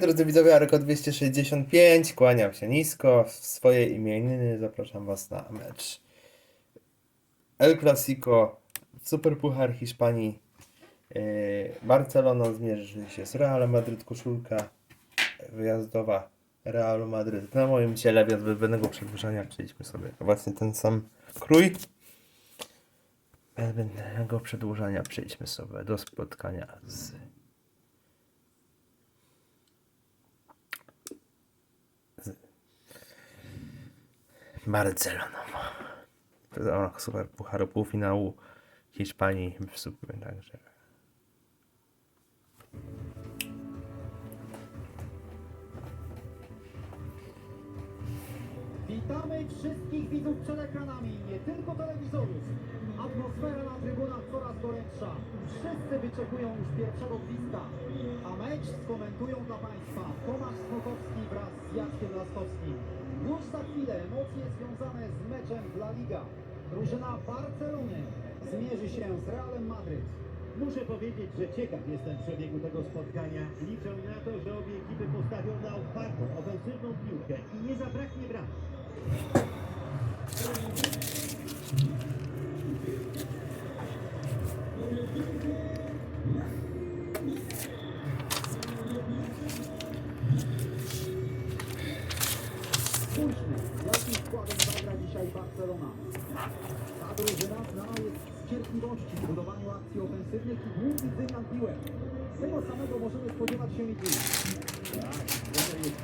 Drodzy widzowie, Areko 265, kłaniam się nisko, w swoje imieniny zapraszam was na mecz El Clasico, Superpuchar Hiszpanii, yy, Barcelona zmierzy się z Realem Madryt, koszulka wyjazdowa Realu Madryt. Na moim ciele bez zbędnego przedłużania przejdźmy sobie właśnie ten sam krój. Bez zbędnego przedłużania. Przejdźmy sobie do spotkania z Barceloną. Super pucharu półfinału Hiszpanii w super, także. Wszystkich widzów przed ekranami, nie tylko telewizorów. Atmosfera na trybunach coraz gorętsza. Wszyscy wyczekują już pierwszego gwizdka. A mecz skomentują dla Państwa Tomasz Smokowski wraz z Jackiem Laskowskim. Już za chwilę emocje związane z meczem dla Liga. Drużyna Barcelony zmierzy się z Realem Madryt. Muszę powiedzieć, że ciekaw jestem przebiegu tego spotkania. Liczę na to, że obie ekipy postawią na otwartą, ofensywną piłkę i nie zabraknie bram. Ofensywnych i długich wymian. Tego samego możemy spodziewać się i dziś.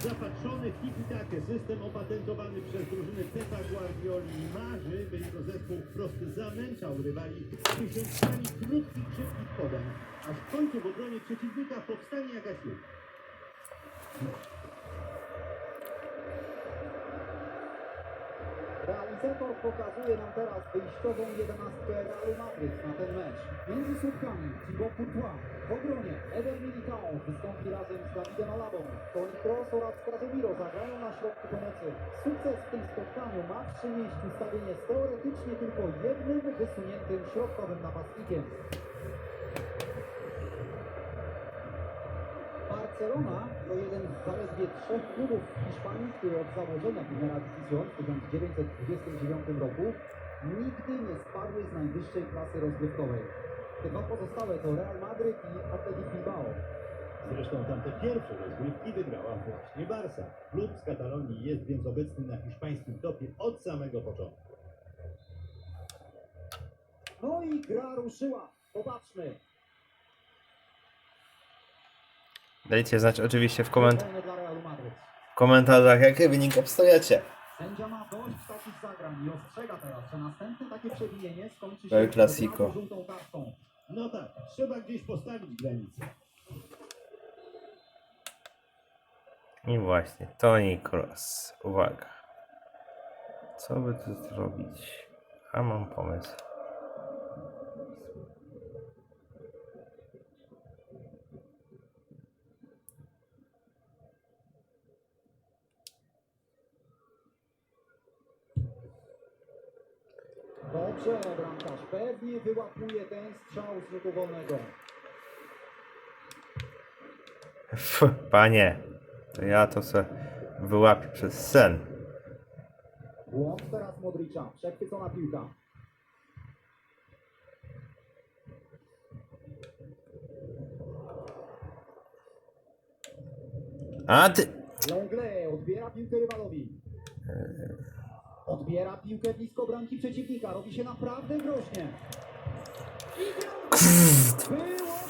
Zapatrzony w tiki-takę, system opatentowany przez drużynę Pepa Guardioli marzy, by jego zespół wprost zamęczał rywali tysiącami krótkich, szybkich podań, aż w końcu w obronie przeciwnika powstanie jakaś luka. Realizator pokazuje nam teraz wyjściową jedenastkę Realu Madryt na ten mecz. Między słupkami Thibaut Courtois, w obronie Eder Militao wystąpi razem z Dawidem Alabą. Toni Kroos oraz Casemiro zagrają na środku pomocy. Sukces w tym spotkaniu ma przynieść ustawienie z teoretycznie tylko jednym wysuniętym środkowym napastnikiem. Barcelona to jeden z zaledwie trzech klubów w Hiszpanii, który od założenia Primera División w 1929 roku nigdy nie spadły z najwyższej klasy rozgrywkowej. Te dwa pozostałe to Real Madryt i Athletic Bilbao. Zresztą tamte pierwsze rozgrywki wygrała właśnie Barca. Klub z Katalonii jest więc obecny na hiszpańskim topie od samego początku. No i gra ruszyła. Popatrzmy. Dajcie znać oczywiście w, koment w komentarzach, jaki wynik obstawiacie. Sędzia ma dość takich zagrań i ostrzega teraz, że następne takie przewinienie skończy El się Clasico. żółtą kartką. No tak, trzeba gdzieś postawić granicę. I właśnie, Toni Kroos. Uwaga. Co by tu zrobić? A mam pomysł. Dobrze, bramkarz pewnie wyłapuje ten strzał z rzutu wolnego. Pff, Panie, to ja to se wyłapię przez sen. Błąd teraz Modricza, przechwycona piłka. A ty... Odbiera piłkę rywalowi. Odbiera piłkę blisko bramki przeciwnika, robi się naprawdę groźnie. Było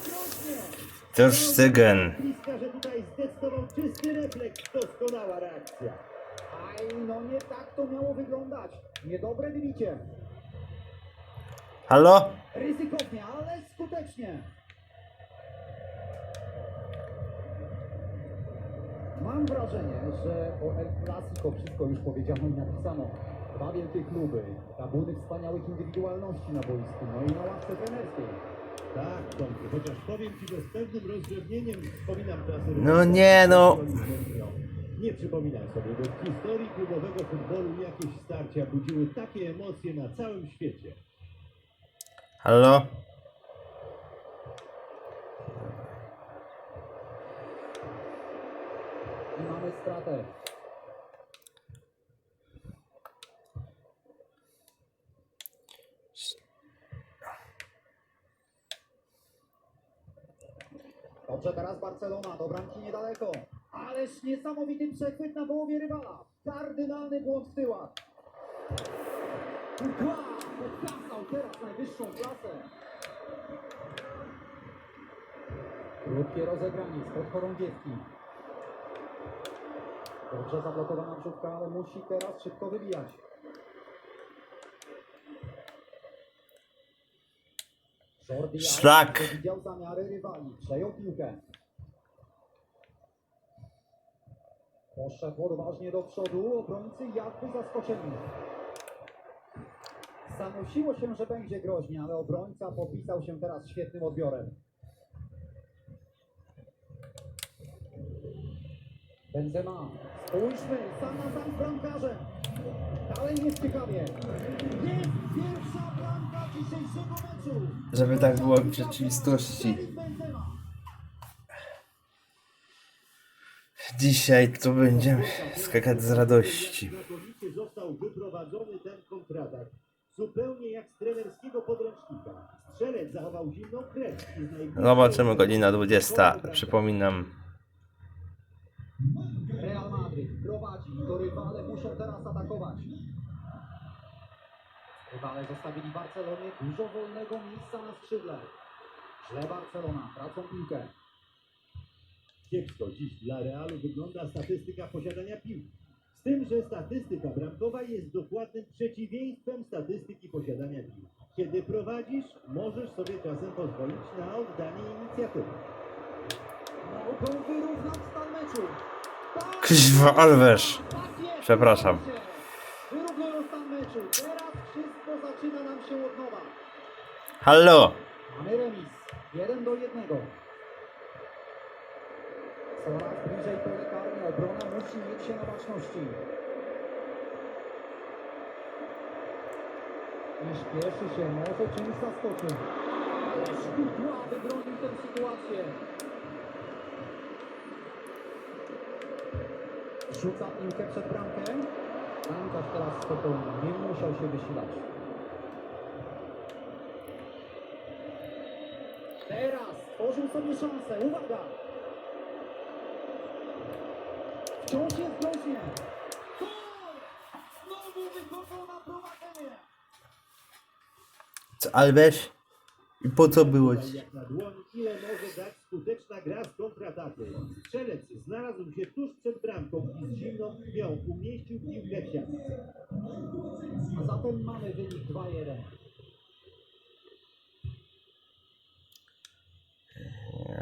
groźnie! Stegen. Bliska, że tutaj zdecydował czysty refleks, doskonała reakcja. Aj, no nie tak to miało wyglądać. Niedobre wybicie. Halo? Ryzykownie, ale skutecznie. Mam wrażenie, że o El Clasico wszystko już powiedziano i napisano. Dwa wielkie kluby, tabuny wspaniałych indywidualności na boisku, no i na ławce trenerskiej. Tak, Tomku, chociaż powiem Ci, że z pewnym rozrzewnieniem wspominam czasy... No nie, no. Nie przypominam sobie, by w historii klubowego futbolu jakieś starcia budziły takie emocje na całym świecie. Halo? I mamy stratę. Dobrze, teraz Barcelona, do bramki niedaleko. Ależ niesamowity przechwyt na połowie rywala. Kardynalny błąd w tyłach. Wow, pokazał teraz najwyższą klasę. Krótkie rozegranie spod chorągiewki. Dobrze zablokowana brzówka, ale musi teraz szybko wybijać. Jordi Szlak. Widział zamiary rywali, przejął piłkę. Poszedł odważnie do przodu, obrońcy jakby zaskoczeni. Zanosiło się, że będzie groźnie, ale obrońca popisał się teraz świetnym odbiorem. Benzema, spójrzmy, sam na sam z bramkarzem. Dalej jest ciekawie. Jest pierwsza bramka dzisiejszego meczu. Żeby tak było w rzeczywistości. Dzisiaj to będziemy skakać z radości. Został wyprowadzony ten kontratak. Zupełnie jak z trenerskiego podręcznika. Strzelec zachował zimną krew. Zobaczymy godzina 20. Przypominam. Real Madryt prowadzi, to rywale muszą teraz atakować. Rywale zostawili Barcelonie dużo wolnego miejsca na skrzydle. Źle Barcelona, tracą piłkę. Kiepsko dziś dla Realu wygląda statystyka posiadania piłki. Z tym, że statystyka bramkowa jest dokładnym przeciwieństwem statystyki posiadania piłki. Kiedy prowadzisz, możesz sobie czasem pozwolić na oddanie inicjatywy. Mogą wyrównać stan meczu. Tak, Krzywa jest, Przepraszam. Wyrównują stan meczu. Teraz wszystko zaczyna nam się od nowa. Halo! Mamy remis. Jeden do jednego. Coraz bliżej pole karne. Obrona musi mieć się na baczności. I śpieszy się. Może czymś zaskoczy. Ależ Courtois wybronił tę sytuację. Rzuca piłkę przed bramkę. Bramkarz teraz spokojnie. Nie musiał się wysilać. Teraz tworzył sobie szansę. Uwaga! Wciąż jest groźnie. Znowu wychodzą na prowadzenie. Co Alves? Po co było ci? Jak na dłoni, ile może dać skuteczna gra z kontrataku. Strzelec znalazł się tuż przed bramką i z zimną krwią umieścił piłkę w siatce. A zatem mamy wynik 2-1.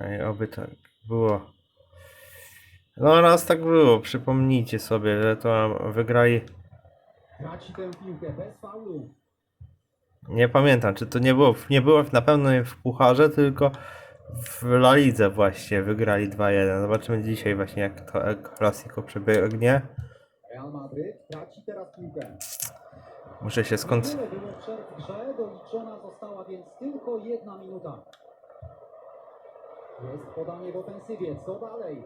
Ej, Oby tak było. No raz tak było, przypomnijcie sobie, że to wygrali. Traci tę piłkę bez faulu. Nie pamiętam, czy to nie było, nie było na pewno w Pucharze, tylko w La Lidze właśnie wygrali 2-1. Zobaczymy dzisiaj właśnie jak to El Clasico przebiegnie. Real Madryt traci teraz piłkę. Muszę się skąd... Doliczona została więc tylko jedna minuta. Jest podanie w ofensywie, co dalej?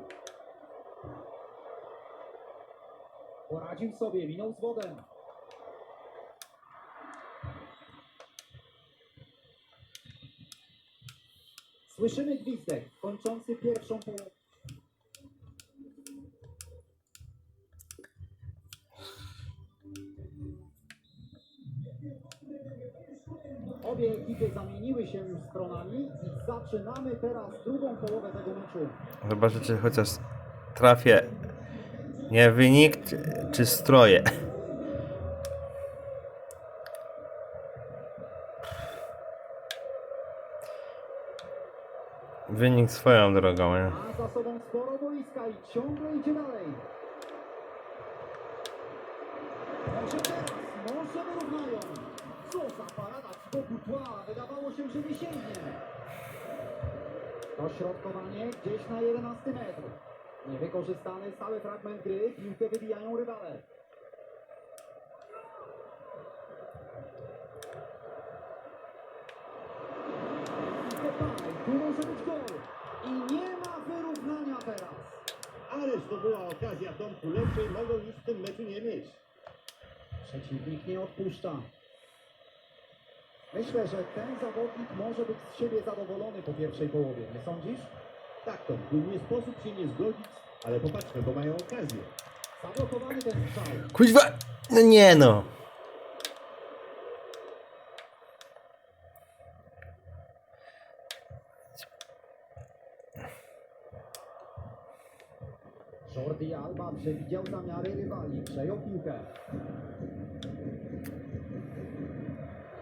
Poradził sobie, minął z wodem. Słyszymy gwizdek, kończący pierwszą połowę. Obie ekipy zamieniły się już stronami i zaczynamy teraz drugą połowę tego meczu. Zobaczycie chociaż trafię. Nie wynik, czy, czy stroje. Wynik swoją drogą, nie? Ma za sobą sporo boiska i ciągle idzie dalej. Może teraz, może wyrównają. Co za parada z boku tła, wydawało się, że nie sięgnie. Dośrodkowanie gdzieś na 11 metr. Niewykorzystany stały fragment gry, piłkę wybijają rywale. Kopany, gol. I nie ma wyrównania teraz. Ale Ależ to była okazja Tomku, lepszej mogą już w tym meczu nie mieć. Przeciwnik nie odpuszcza. Myślę, że ten zawodnik może być z siebie zadowolony po pierwszej połowie, nie sądzisz? Tak, Tomku, nie sposób się nie zgodzić, ale popatrzmy, bo mają okazję. Zablokowany ten strzał. Kuźwa! No nie no! Jordi Alba przewidział zamiary rywali, przejął piłkę.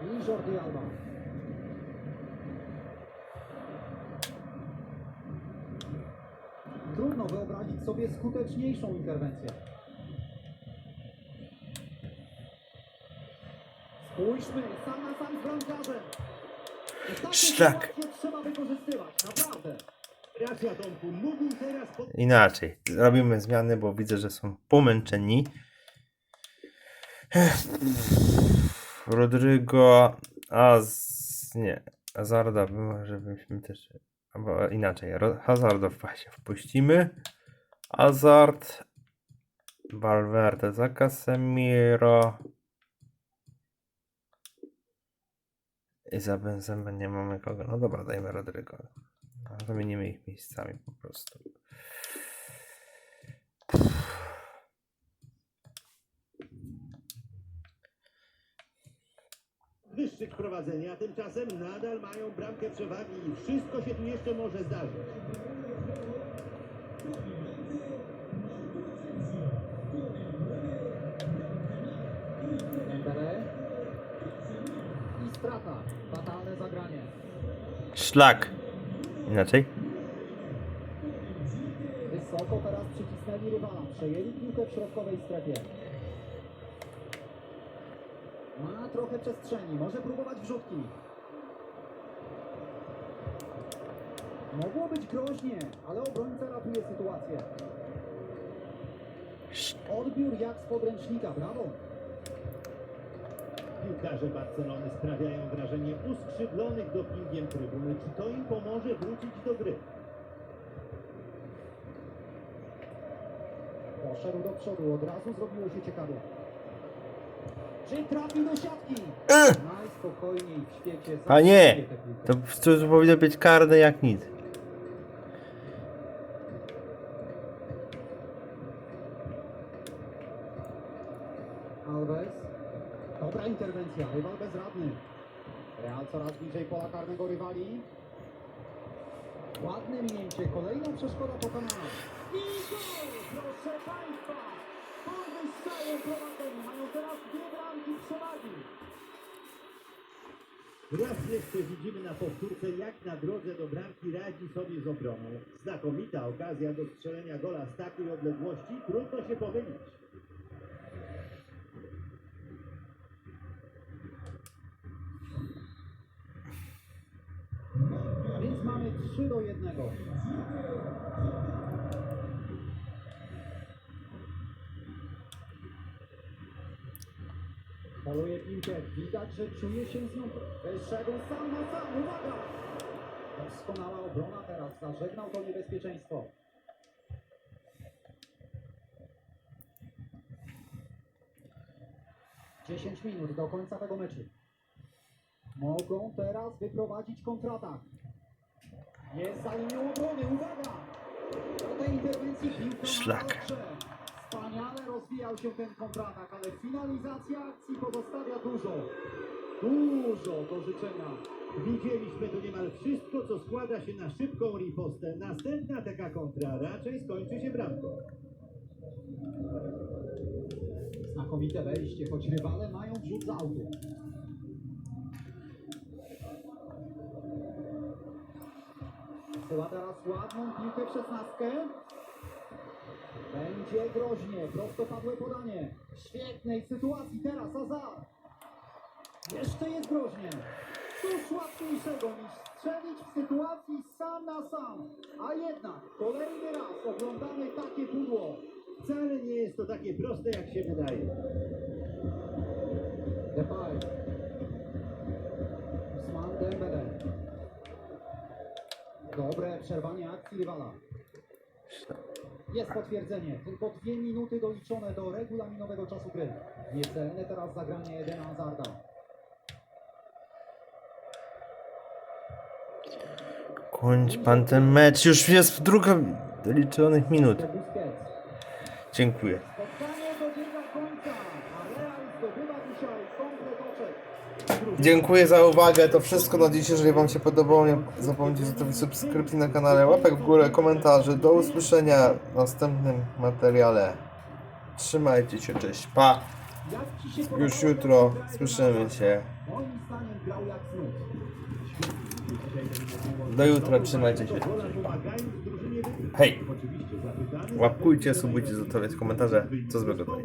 I Jordi Alba. Trudno wyobrazić sobie skuteczniejszą interwencję. Spójrzmy, sam na sam z bramkarzem. Sytuacje trzeba wykorzystywać, naprawdę. Inaczej. Robimy zmiany, bo widzę, że są pomęczeni. Rodrygo, Az... nie. Hazarda, może byśmy też... Albo inaczej. Hazarda właśnie wpuścimy. Hazard. Valverde za Casemiro. I za Benzema nie mamy kogo. No dobra, dajmy Rodrygo. A Zamienimy ich miejscami po prostu. wyższych prowadzenia, a tymczasem nadal mają bramkę przewagi i wszystko się tu jeszcze może zdarzyć. Dembele. I strata. Fatalne zagranie. Szlak. Inaczej? Wysoko teraz przycisnęli rywala. Przejęli piłkę w środkowej strefie. Ma trochę przestrzeni. Może próbować wrzutki. Mogło być groźnie, ale obrońca ratuje sytuację. Odbiór jak z podręcznika. Brawo. Piłkarze Barcelony sprawiają wrażenie uskrzydlonych dopingiem trybuny. Czy to im pomoże wrócić do gry? Poszedł do przodu. Od razu zrobiło się ciekawie. Czy trafi do siatki? Najspokojniej w świecie. Tę piłkę. To, to powinno być karne jak nic. Rywal bezradny. Real coraz bliżej pola karnego rywali. Ładne minięcie, kolejna przeszkoda pokonana. I gol! Proszę Państwa! Powyższają prowadzenie, mają teraz dwie bramki przewagi. Raz jeszcze widzimy na powtórce, jak na drodze do bramki radzi sobie z obroną. Znakomita okazja do strzelenia gola z takiej odległości. Trudno się pomylić. A więc mamy 3 do 1. Poluje piłkę, widać, że czuje się z nią. Wyszedł sam na sam, uwaga! Doskonała obrona teraz, zażegnał to niebezpieczeństwo. Dziesięć minut do końca tego meczu. Mogą teraz wyprowadzić kontratak. Jest za linią obrony, uwaga! Do tej interwencji piłka Szlak. Wspaniale rozwijał się ten kontratak, ale finalizacja akcji pozostawia dużo. Dużo do życzenia. Widzieliśmy tu niemal wszystko, co składa się na szybką ripostę. Następna taka kontra raczej skończy się bramką. Znakomite wejście, choć rywale mają wrzut z autu. Była teraz ładną piłkę w szesnastkę. Będzie groźnie, prostopadłe podanie. W świetnej sytuacji teraz Azar. Jeszcze jest groźnie. Cóż łatwiejszego niż strzelić w sytuacji sam na sam. A jednak kolejny raz oglądamy takie pudło. Wcale nie jest to takie proste, jak się wydaje. Przerwanie akcji rywala. Jest potwierdzenie. Tylko dwie minuty doliczone do regulaminowego czasu gry. Niecelne teraz zagranie Edena Hazarda. Kończ pan ten mecz. Już jest druga liczonych minut. Dziękuję. Dziękuję za uwagę. To wszystko na dziś. Jeżeli Wam się podobało, nie zapomnijcie zostawić subskrypcji na kanale, łapek w górę, komentarzy. Do usłyszenia w następnym materiale. Trzymajcie się, cześć, pa! Już jutro słyszymy się. Do jutra, trzymajcie się. Hej! Łapkujcie, subujcie, zostawiać komentarze. Co złego to